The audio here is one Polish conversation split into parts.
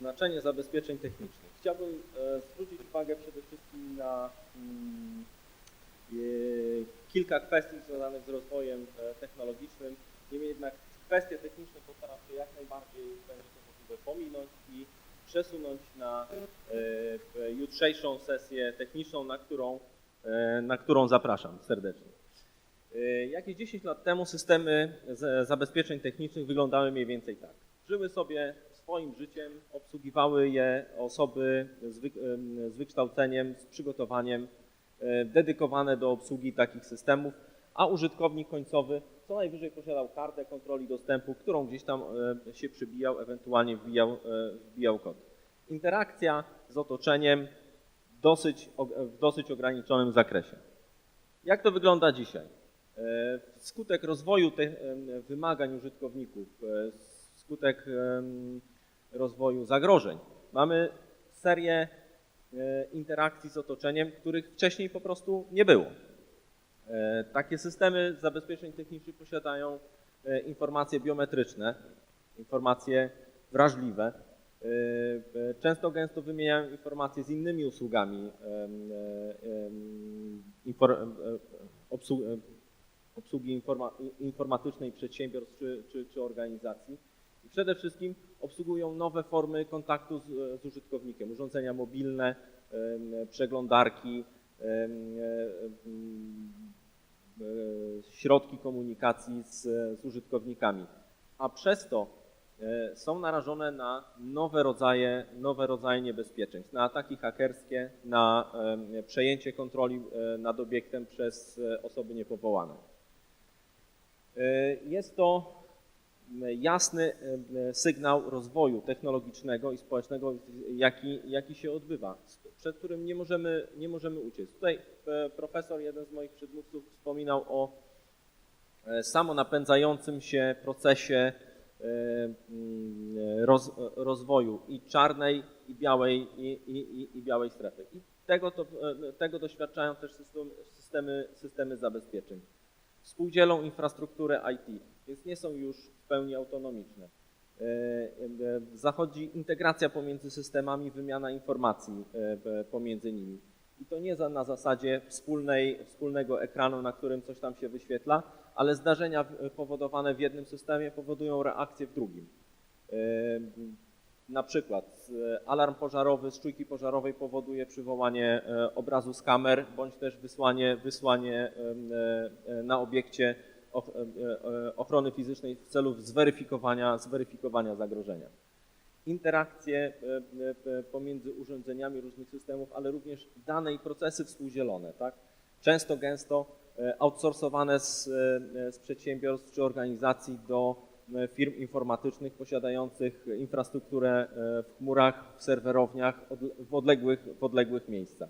Znaczenie zabezpieczeń technicznych. Chciałbym e, zwrócić uwagę przede wszystkim na mm, e, kilka kwestii związanych z rozwojem e, technologicznym. Niemniej jednak kwestie techniczne postaram się jak najbardziej będzie to możliwe pominąć i przesunąć na jutrzejszą sesję techniczną, na którą, na którą zapraszam serdecznie. Jakieś 10 lat temu systemy zabezpieczeń technicznych wyglądały mniej więcej tak. Żyły sobie swoim życiem, obsługiwały je osoby z, wy, z wykształceniem, z przygotowaniem e, dedykowane do obsługi takich systemów, a użytkownik końcowy co najwyżej posiadał kartę kontroli dostępu, którą gdzieś tam e, się przybijał, ewentualnie wbijał, e, wbijał kod. Interakcja z otoczeniem dosyć, w dosyć ograniczonym zakresie. Jak to wygląda dzisiaj? Wskutek rozwoju tych wymagań użytkowników, wskutek rozwoju zagrożeń, mamy serię e, interakcji z otoczeniem, których wcześniej po prostu nie było. E, Takie systemy zabezpieczeń technicznych posiadają e, informacje biometryczne, informacje wrażliwe. Często gęsto wymieniają informacje z innymi usługami obsługi informa, informatycznej przedsiębiorstw czy, czy, czy organizacji. I przede wszystkim obsługują nowe formy kontaktu z, z użytkownikiem, urządzenia mobilne, przeglądarki, e, e, środki komunikacji z, z użytkownikami. A przez to e, są narażone na nowe rodzaje, nowe rodzaje niebezpieczeństw, na ataki hakerskie, na przejęcie kontroli e, nad obiektem przez e, osoby niepowołane. E, Jest to jasny e, sygnał rozwoju technologicznego i społecznego, jaki, jaki się odbywa, przed którym nie możemy, nie możemy uciec. Tutaj e, profesor, jeden z moich przedmówców wspominał o e, samonapędzającym się procesie e, mm, roz, rozwoju i czarnej, i białej, i, i, i- białej strefy. I tego, to, e, tego doświadczają też system, systemy, systemy zabezpieczeń. Współdzielą infrastrukturę IT, więc nie są już w pełni autonomiczne. E, e, Zachodzi integracja pomiędzy systemami, wymiana informacji e, pomiędzy nimi. I to nie na zasadzie wspólnej, wspólnego ekranu, na którym coś tam się wyświetla, ale zdarzenia powodowane w jednym systemie powodują reakcję w drugim. Na przykład alarm pożarowy z czujki pożarowej powoduje przywołanie obrazu z kamer, bądź też wysłanie, wysłanie na obiekcie ochrony fizycznej w celu zweryfikowania, zweryfikowania zagrożenia. Interakcje e, e, e, pomiędzy urządzeniami różnych systemów, ale również dane i procesy współdzielone. Tak? Często, gęsto e, outsourcowane z, e, z przedsiębiorstw czy organizacji do e, firm informatycznych posiadających infrastrukturę e, w chmurach, w serwerowniach, w odległych, w odległych miejscach.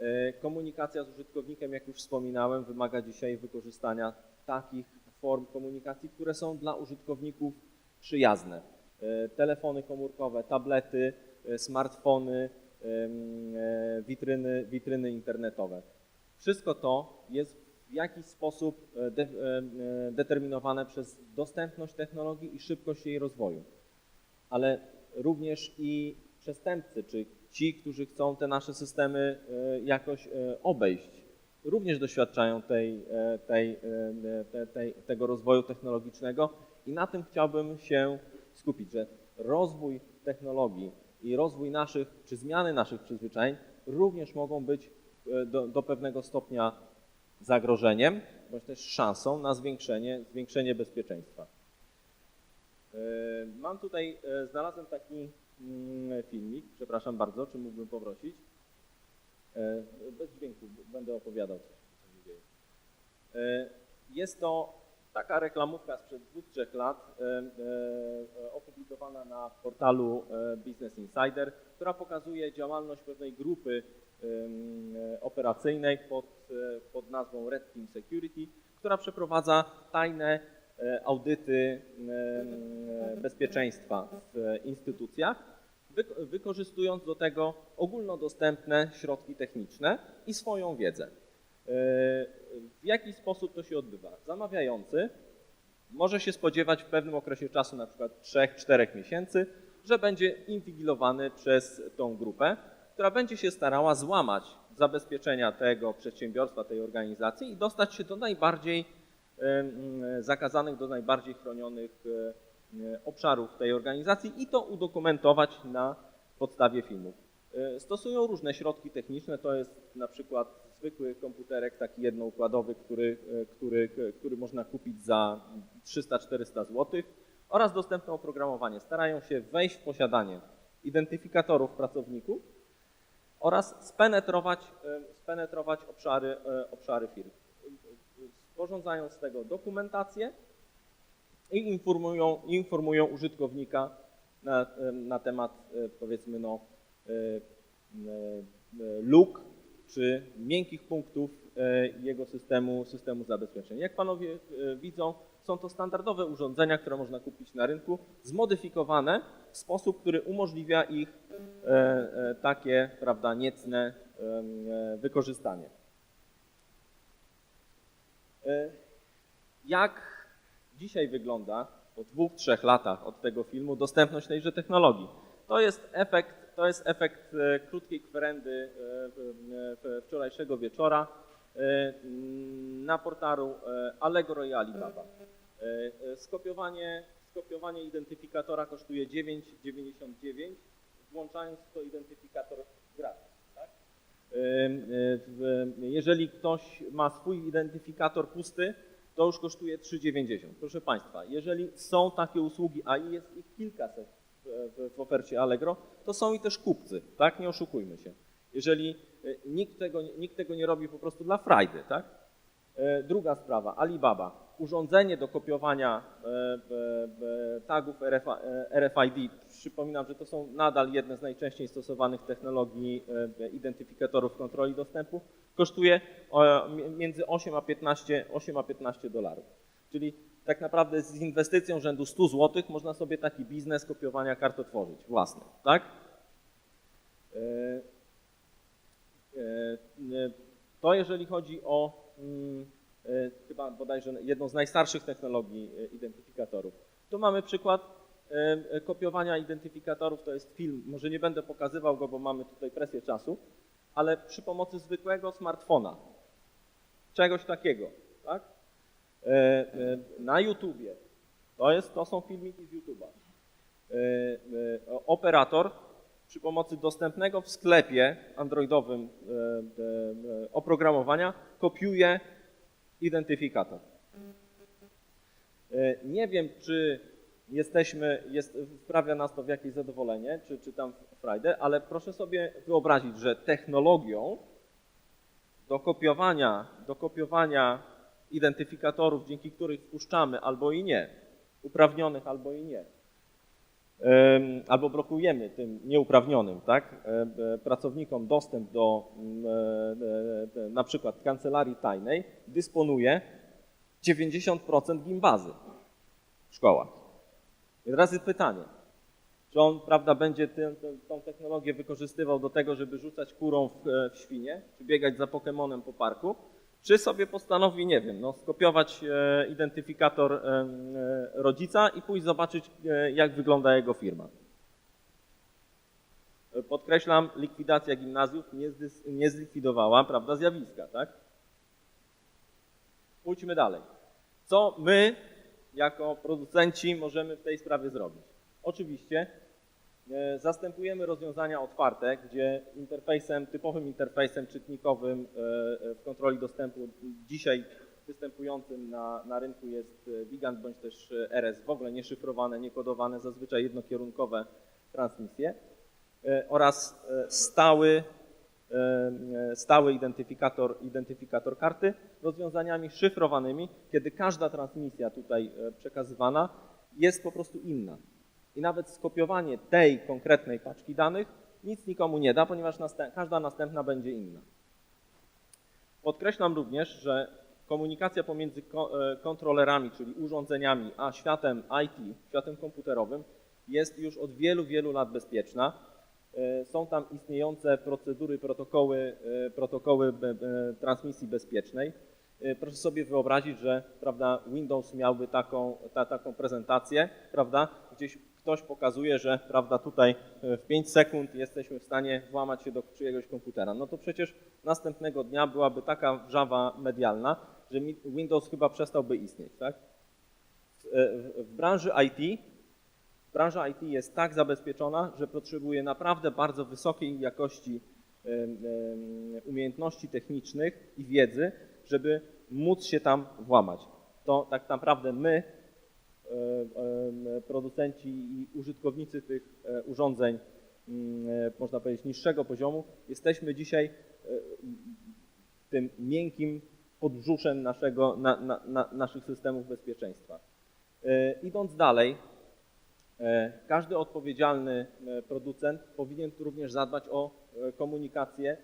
E, Komunikacja z użytkownikiem, jak już wspominałem, wymaga dzisiaj wykorzystania takich form komunikacji, które są dla użytkowników przyjazne. E, Telefony komórkowe, tablety, e, smartfony, e, witryny, witryny internetowe. Wszystko to jest w jakiś sposób de, determinowane przez dostępność technologii i szybkość jej rozwoju. Ale również i przestępcy, czy ci, którzy chcą te nasze systemy jakoś obejść, również doświadczają tej, e, e, te, tej, tego rozwoju technologicznego i na tym chciałbym się skupić, że rozwój technologii i rozwój naszych, czy zmiany naszych przyzwyczajeń również mogą być e, do, do pewnego stopnia zagrożeniem, bądź też szansą na zwiększenie, zwiększenie bezpieczeństwa. Mam tutaj, znalazłem taki mm, filmik, przepraszam bardzo, czy mógłbym poprosić? E, Bez dźwięku, będę opowiadał co się dzieje. E, Jest to taka reklamówka sprzed dwóch, trzech lat, e, opublikowana na portalu Business Insider, która pokazuje działalność pewnej grupy operacyjnej pod, pod nazwą Red Team Security, która przeprowadza tajne audyty bezpieczeństwa w instytucjach, wykorzystując do tego ogólnodostępne środki techniczne i swoją wiedzę. E, W jaki sposób to się odbywa? Zamawiający może się spodziewać w pewnym okresie czasu, na przykład 3-4 miesięcy, że będzie inwigilowany przez tą grupę, która będzie się starała złamać zabezpieczenia tego przedsiębiorstwa, tej organizacji i dostać się do najbardziej zakazanych, do najbardziej chronionych e, obszarów tej organizacji i to udokumentować na podstawie filmów. E, Stosują różne środki techniczne, to jest na przykład zwykły komputerek taki jednoukładowy, który, e, który, który można kupić za 300-400 zł oraz dostępne oprogramowanie. Starają się wejść w posiadanie identyfikatorów pracowników oraz spenetrować, e, spenetrować obszary, e, obszary firm. Sporządzają z tego dokumentację i informują, informują użytkownika na, na temat e, powiedzmy no, e, e, luk czy miękkich punktów jego systemu, systemu zabezpieczeń. Jak panowie widzą, są to standardowe urządzenia, które można kupić na rynku, zmodyfikowane w sposób, który umożliwia ich takie prawda, niecne wykorzystanie. Jak dzisiaj wygląda po dwóch, trzech latach od tego filmu dostępność tejże technologii? To jest efekt, to jest efekt e, krótkiej kwerendy e, w- wczorajszego wieczora e, m, na portalu e, Allegro i Alibaba. E, e, Skopiowanie, skopiowanie identyfikatora kosztuje 9,99, włączając to identyfikator gratis. Tak? Jeżeli ktoś ma swój identyfikator pusty, to już kosztuje 3,90. Proszę Państwa, jeżeli są takie usługi, a jest ich kilkaset w, w, ofercie Allegro, to są i też kupcy, tak? Nie oszukujmy się. Jeżeli y, nikt tego, nikt tego nie robi po prostu dla frajdy, tak? E, Druga sprawa, Alibaba. Urządzenie do kopiowania e, e, e, tagów e, RFID. Przypominam, że to są nadal jedne z najczęściej stosowanych technologii e, identyfikatorów kontroli dostępu. Kosztuje mi- między 8 a 15, 8 a 15 dolarów. Czyli tak naprawdę z inwestycją rzędu 100 zł można sobie taki biznes kopiowania kart otworzyć, własny, tak? E, E, e, To jeżeli chodzi o mm, chyba bodajże jedną z najstarszych technologii identyfikatorów. Tu mamy przykład kopiowania identyfikatorów, to jest film, może nie będę pokazywał go, bo mamy tutaj presję czasu, ale przy pomocy zwykłego smartfona, czegoś takiego, tak? E, e, Na YouTubie, to, jest, to są filmiki z YouTube'a. E, Operator przy pomocy dostępnego w sklepie androidowym oprogramowania kopiuje identyfikator. Nie wiem, czy jesteśmy, jest, wprawia nas to w jakieś zadowolenie, czy, czy tam frajdę, ale proszę sobie wyobrazić, że technologią do kopiowania, do kopiowania identyfikatorów, dzięki których wpuszczamy albo i nie, uprawnionych albo i nie, albo blokujemy tym nieuprawnionym tak, e, pracownikom dostęp do mm, e, e, na przykład kancelarii tajnej, dysponuje 90% gimbazy w szkołach. I pytanie, czy on prawda, będzie tę, tę, tą technologię wykorzystywał do tego, żeby rzucać kurą w, e, w świnie, czy biegać za Pokemonem po parku, czy sobie postanowi, nie wiem, no, skopiować e, identyfikator e, e, rodzica i pójść zobaczyć, e, jak wygląda jego firma. E, Podkreślam, likwidacja gimnazjów nie, zdys, nie zlikwidowała prawda, zjawiska. Tak? Pójdźmy dalej. Co my, jako producenci, możemy w tej sprawie zrobić? Oczywiście E, Zastępujemy rozwiązania otwarte, gdzie interfejsem, typowym interfejsem czytnikowym e, e, w kontroli dostępu dzisiaj występującym na, na rynku jest Gigant bądź też RS, w ogóle nieszyfrowane, niekodowane, zazwyczaj jednokierunkowe transmisje oraz stały, stały identyfikator, identyfikator karty rozwiązaniami szyfrowanymi, kiedy każda transmisja tutaj e, przekazywana jest po prostu inna. I nawet skopiowanie tej konkretnej paczki danych nic nikomu nie da, ponieważ następ, każda następna będzie inna. Podkreślam również, że komunikacja pomiędzy e, kontrolerami, czyli urządzeniami, a światem IT, światem komputerowym jest już od wielu, wielu lat bezpieczna. E, Są tam istniejące procedury, protokoły, e, protokoły be, transmisji bezpiecznej. E, Proszę sobie wyobrazić, że prawda, Windows miałby taką, ta, taką prezentację, prawda, gdzieś ktoś pokazuje, że prawda, tutaj e, w 5 sekund jesteśmy w stanie włamać się do czyjegoś komputera. No to przecież następnego dnia byłaby taka wrzawa medialna, że Windows chyba przestałby istnieć. Tak? W, e, w branży IT branża IT jest tak zabezpieczona, że potrzebuje naprawdę bardzo wysokiej jakości umiejętności technicznych i wiedzy, żeby móc się tam włamać. To tak naprawdę my, producenci i użytkownicy tych e, urządzeń, mm, e, można powiedzieć, niższego poziomu, jesteśmy dzisiaj e, tym miękkim podbrzuszem naszego, na, na, na, naszych systemów bezpieczeństwa. Idąc dalej, Każdy odpowiedzialny e, producent powinien również zadbać o e, komunikację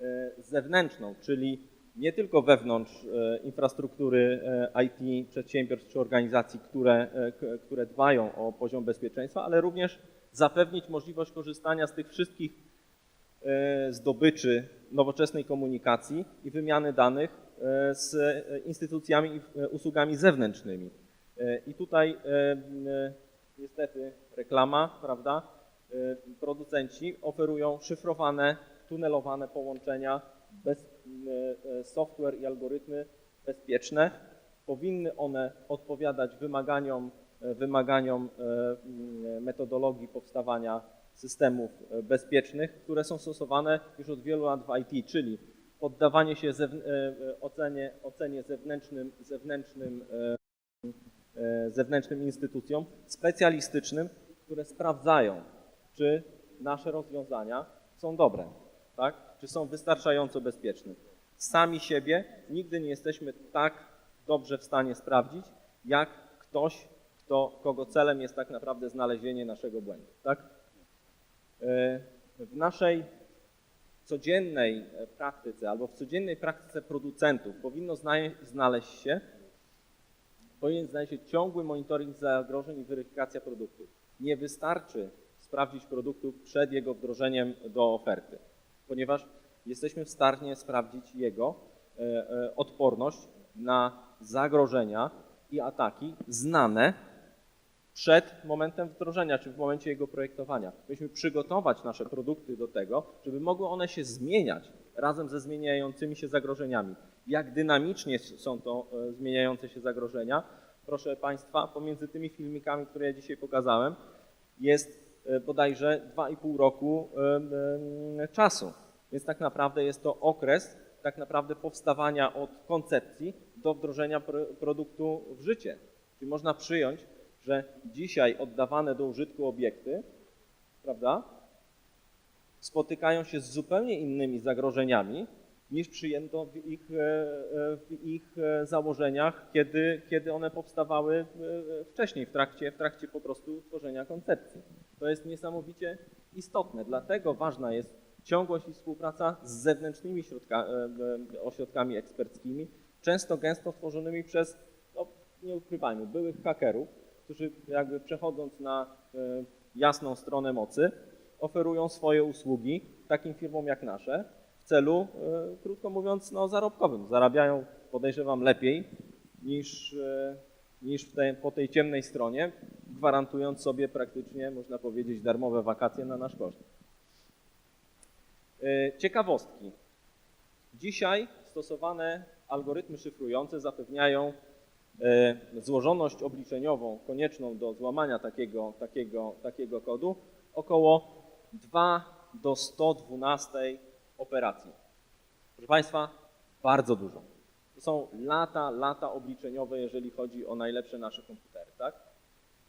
e, zewnętrzną, czyli nie tylko wewnątrz e, infrastruktury e, IT przedsiębiorstw czy organizacji, które, e, które dbają o poziom bezpieczeństwa, ale również zapewnić możliwość korzystania z tych wszystkich e, zdobyczy nowoczesnej komunikacji i wymiany danych e, z e, instytucjami i e, usługami zewnętrznymi. E, I tutaj e, niestety reklama, prawda? E, Producenci oferują szyfrowane, tunelowane połączenia, bez, m, e, software i algorytmy bezpieczne. Powinny one odpowiadać wymaganiom, wymaganiom e, m, metodologii powstawania systemów bezpiecznych, które są stosowane już od wielu lat w IT, czyli poddawanie się zewn- ocenie, ocenie zewnętrznym, zewnętrznym zewnętrznym instytucjom specjalistycznym, które sprawdzają, czy nasze rozwiązania są dobre, tak? czy są wystarczająco bezpieczne. Sami siebie nigdy nie jesteśmy tak dobrze w stanie sprawdzić, jak ktoś, kto, kogo celem jest tak naprawdę znalezienie naszego błędu. Tak? E, W naszej codziennej e, praktyce albo w codziennej praktyce producentów powinno zna- znaleźć się powinien znaleźć się ciągły monitoring zagrożeń i weryfikacja produktów. Nie wystarczy sprawdzić produktu przed jego wdrożeniem do oferty, ponieważ jesteśmy w stanie sprawdzić jego e, e, odporność na zagrożenia i ataki znane przed momentem wdrożenia, czy w momencie jego projektowania. Powinniśmy przygotować nasze produkty do tego, żeby mogły one się zmieniać razem ze zmieniającymi się zagrożeniami. Jak dynamicznie są to e, zmieniające się zagrożenia, proszę Państwa, pomiędzy tymi filmikami, które ja dzisiaj pokazałem, jest e, bodajże 2,5 roku czasu. Więc tak naprawdę jest to okres tak naprawdę powstawania od koncepcji do wdrożenia pro- produktu w życie. Czyli można przyjąć, że dzisiaj oddawane do użytku obiekty, prawda, spotykają się z zupełnie innymi zagrożeniami niż przyjęto w ich, e, e, w ich e, założeniach, kiedy, kiedy one powstawały wcześniej, w trakcie, w trakcie po prostu tworzenia koncepcji. To jest niesamowicie istotne, dlatego ważna jest ciągłość i współpraca z zewnętrznymi środka, ośrodkami eksperckimi, często gęsto tworzonymi przez, no, nie ukrywajmy, byłych hakerów, którzy jakby przechodząc na jasną stronę mocy, oferują swoje usługi takim firmom jak nasze celu, e, krótko mówiąc, no, zarobkowym. Zarabiają, podejrzewam, lepiej niż, e, niż w tej, po tej ciemnej stronie, gwarantując sobie praktycznie, można powiedzieć, darmowe wakacje na nasz koszt. E, Ciekawostki. Dzisiaj stosowane algorytmy szyfrujące zapewniają złożoność obliczeniową konieczną do złamania takiego, takiego, takiego kodu około 2 do 112 operacji. Proszę Państwa, bardzo dużo. To są lata, lata obliczeniowe, jeżeli chodzi o najlepsze nasze komputery, tak?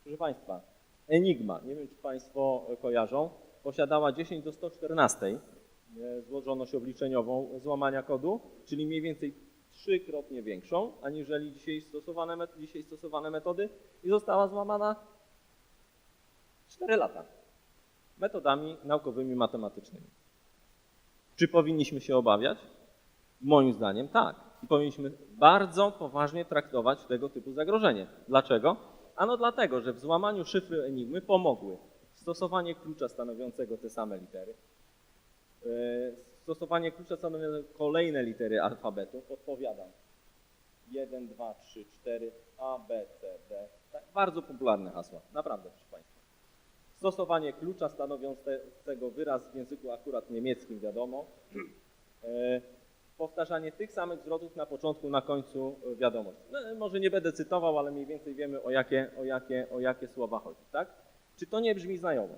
Proszę Państwa, Enigma, nie wiem czy Państwo kojarzą, posiadała 10 do 114 e, złożoność obliczeniową złamania kodu, czyli mniej więcej trzykrotnie większą, aniżeli dzisiaj stosowane, dzisiaj stosowane metody i została złamana 4 lata metodami naukowymi, matematycznymi. Czy powinniśmy się obawiać? Moim zdaniem tak. I powinniśmy bardzo poważnie traktować tego typu zagrożenie. Dlaczego? Ano dlatego, że w złamaniu szyfry Enigmy pomogły stosowanie klucza stanowiącego te same litery, e, stosowanie klucza stanowiącego kolejne litery alfabetu, podpowiadam, 1, 2, 3, 4, A, B, C, D. Tak, bardzo popularne hasła, naprawdę, proszę Państwa. Stosowanie klucza stanowiącego wyraz w języku akurat niemieckim, wiadomo. E, Powtarzanie tych samych zwrotów na początku, na końcu e, wiadomości. No, może nie będę cytował, ale mniej więcej wiemy o jakie, o jakie, o jakie słowa chodzi, tak? Czy to nie brzmi znajomo?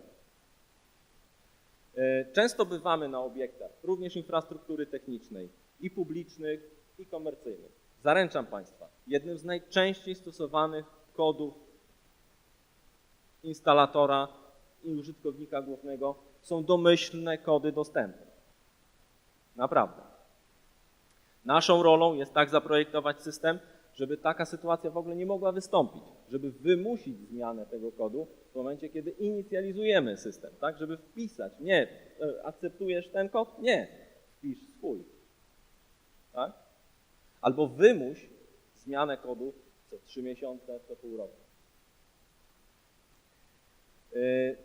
E, Często bywamy na obiektach, również infrastruktury technicznej, i publicznych, i komercyjnych. Zaręczam Państwa, jednym z najczęściej stosowanych kodów instalatora i użytkownika głównego są domyślne kody dostępu. Naprawdę. Naszą rolą jest tak zaprojektować system, żeby taka sytuacja w ogóle nie mogła wystąpić, żeby wymusić zmianę tego kodu w momencie, kiedy inicjalizujemy system, tak, żeby wpisać, nie, e, akceptujesz ten kod? Nie, wpisz swój, tak? Albo wymuś zmianę kodu co trzy miesiące, co pół roku. Yy,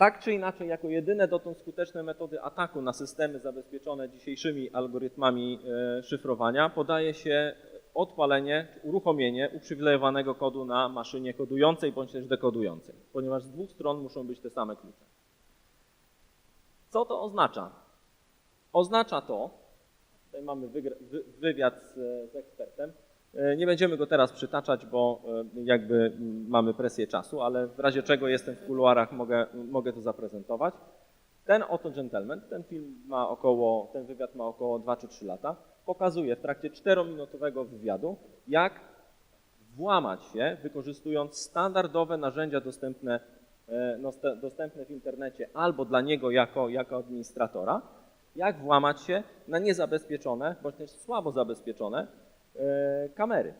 Tak czy inaczej, jako jedyne dotąd skuteczne metody ataku na systemy zabezpieczone dzisiejszymi algorytmami e, szyfrowania podaje się odpalenie, uruchomienie uprzywilejowanego kodu na maszynie kodującej bądź też dekodującej, ponieważ z dwóch stron muszą być te same klucze. Co to oznacza? Oznacza to, tutaj mamy wywiad z, z ekspertem, Nie będziemy go teraz przytaczać, bo e, jakby mamy presję czasu, ale w razie czego jestem w kuluarach, mogę, mogę to zaprezentować. Ten oto gentleman, ten film ma około, ten wywiad ma około 2 czy 3 lata, pokazuje w trakcie 4-minutowego wywiadu, jak włamać się, wykorzystując standardowe narzędzia dostępne, e, no, dostępne w internecie albo dla niego jako, jako administratora, jak włamać się na niezabezpieczone, bądź też słabo zabezpieczone e, kamery.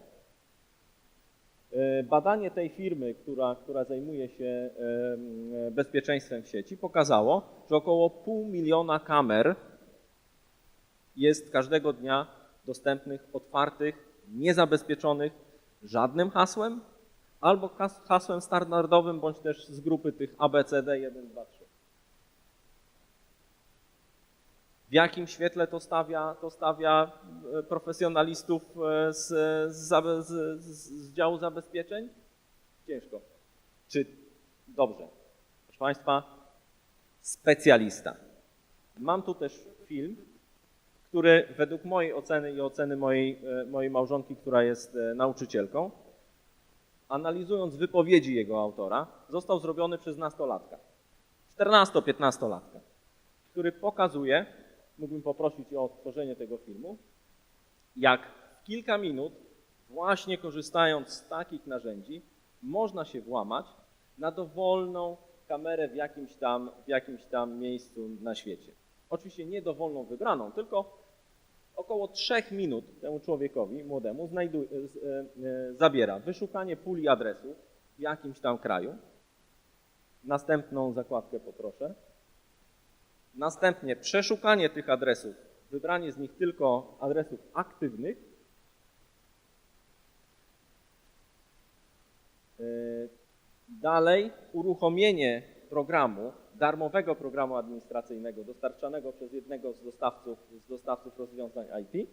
E, Badanie tej firmy, która, która zajmuje się e, bezpieczeństwem w sieci, pokazało, że około pół miliona kamer jest każdego dnia dostępnych, otwartych, niezabezpieczonych żadnym hasłem albo has- hasłem standardowym, bądź też z grupy tych ABCD 1, 2, 3. W jakim świetle to stawia, to stawia e, profesjonalistów e, z, z, z, z, działu zabezpieczeń? Ciężko. Czy dobrze? Proszę Państwa, specjalista. Mam tu też film, który według mojej oceny i oceny mojej, e, mojej małżonki, która jest nauczycielką, analizując wypowiedzi jego autora, został zrobiony przez nastolatka. 14-15-latka, który pokazuje, mógłbym poprosić o odtworzenie tego filmu, jak w kilka minut, właśnie korzystając z takich narzędzi, można się włamać na dowolną kamerę w jakimś tam, w jakimś tam miejscu na świecie. Oczywiście nie dowolną wybraną, tylko około trzech minut temu człowiekowi młodemu z, e, e, zabiera wyszukanie puli adresów w jakimś tam kraju. Następną zakładkę poproszę. Następnie przeszukanie tych adresów, wybranie z nich tylko adresów aktywnych. E, Dalej uruchomienie programu, darmowego programu administracyjnego dostarczanego przez jednego z dostawców, z dostawców rozwiązań IT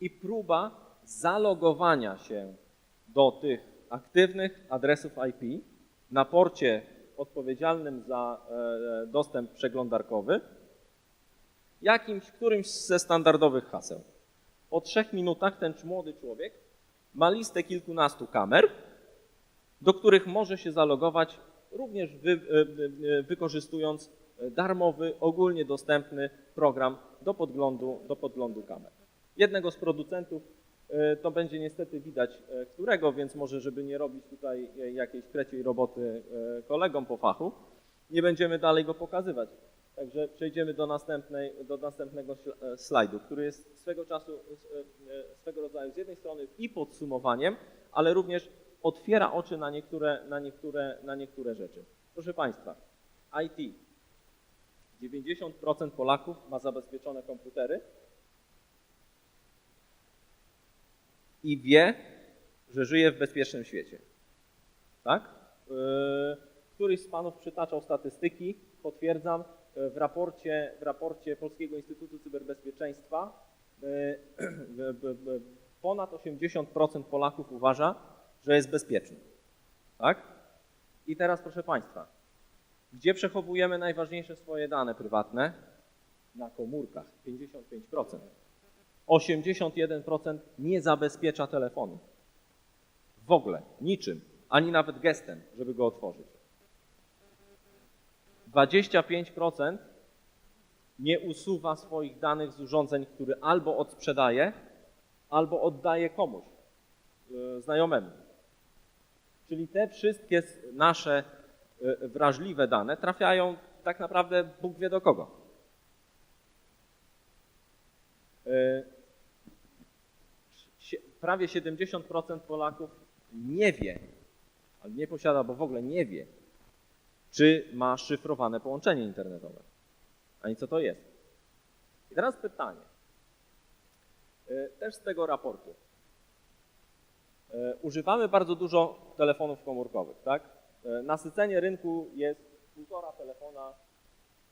i próba zalogowania się do tych aktywnych adresów IP na porcie odpowiedzialnym za e, dostęp przeglądarkowy jakimś, którymś ze standardowych haseł. Po trzech minutach ten młody człowiek ma listę kilkunastu kamer, do których może się zalogować również wy, e, e, wykorzystując darmowy, ogólnie dostępny program do podglądu, do podglądu kamer. Jednego z producentów e, to będzie niestety widać e, którego, więc może, żeby nie robić tutaj e, jakiejś kreciej roboty e, kolegom po fachu, nie będziemy dalej go pokazywać. Także przejdziemy do, następnej, do następnego e, slajdu, który jest swego czasu, e, e, swego rodzaju z jednej strony i podsumowaniem, ale również otwiera oczy na niektóre, na niektóre, na niektóre rzeczy. Proszę Państwa, IT. 90% Polaków ma zabezpieczone komputery i wie, że żyje w bezpiecznym świecie. Tak? Yy, Któryś z Panów przytaczał statystyki, potwierdzam, yy, w raporcie, w raporcie Polskiego Instytutu Cyberbezpieczeństwa b- ponad 80% Polaków uważa, że jest bezpieczny. Tak? I teraz proszę Państwa, Gdzie przechowujemy najważniejsze swoje dane prywatne? Na komórkach 55%. 81% nie zabezpiecza telefonu. W ogóle, niczym, ani nawet gestem, żeby go otworzyć. 25% nie usuwa swoich danych z urządzeń, które albo odsprzedaje, albo oddaje komuś, yy, znajomemu. Czyli te wszystkie nasze yy, wrażliwe dane trafiają tak naprawdę Bóg wie do kogo. Prawie 70% Polaków nie wie, ale nie posiada, bo w ogóle nie wie, czy ma szyfrowane połączenie internetowe, ani co to jest. I teraz pytanie, yy, też z tego raportu. Yy, Używamy bardzo dużo telefonów komórkowych, tak? Yy, Nasycenie rynku jest półtora telefona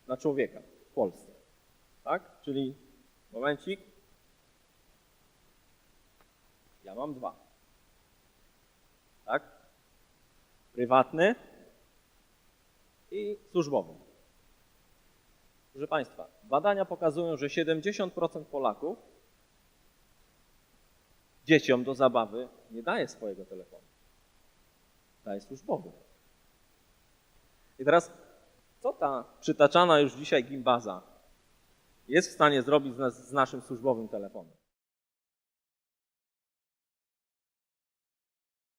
na człowieka w Polsce, tak? Czyli, momencik, ja mam dwa, tak? Prywatny i służbowy. Proszę Państwa, badania pokazują, że 70% Polaków dzieciom do zabawy nie daje swojego telefonu. Daje służbowy. I teraz, co ta przytaczana już dzisiaj gimbaza jest w stanie zrobić z, nas, z naszym służbowym telefonem?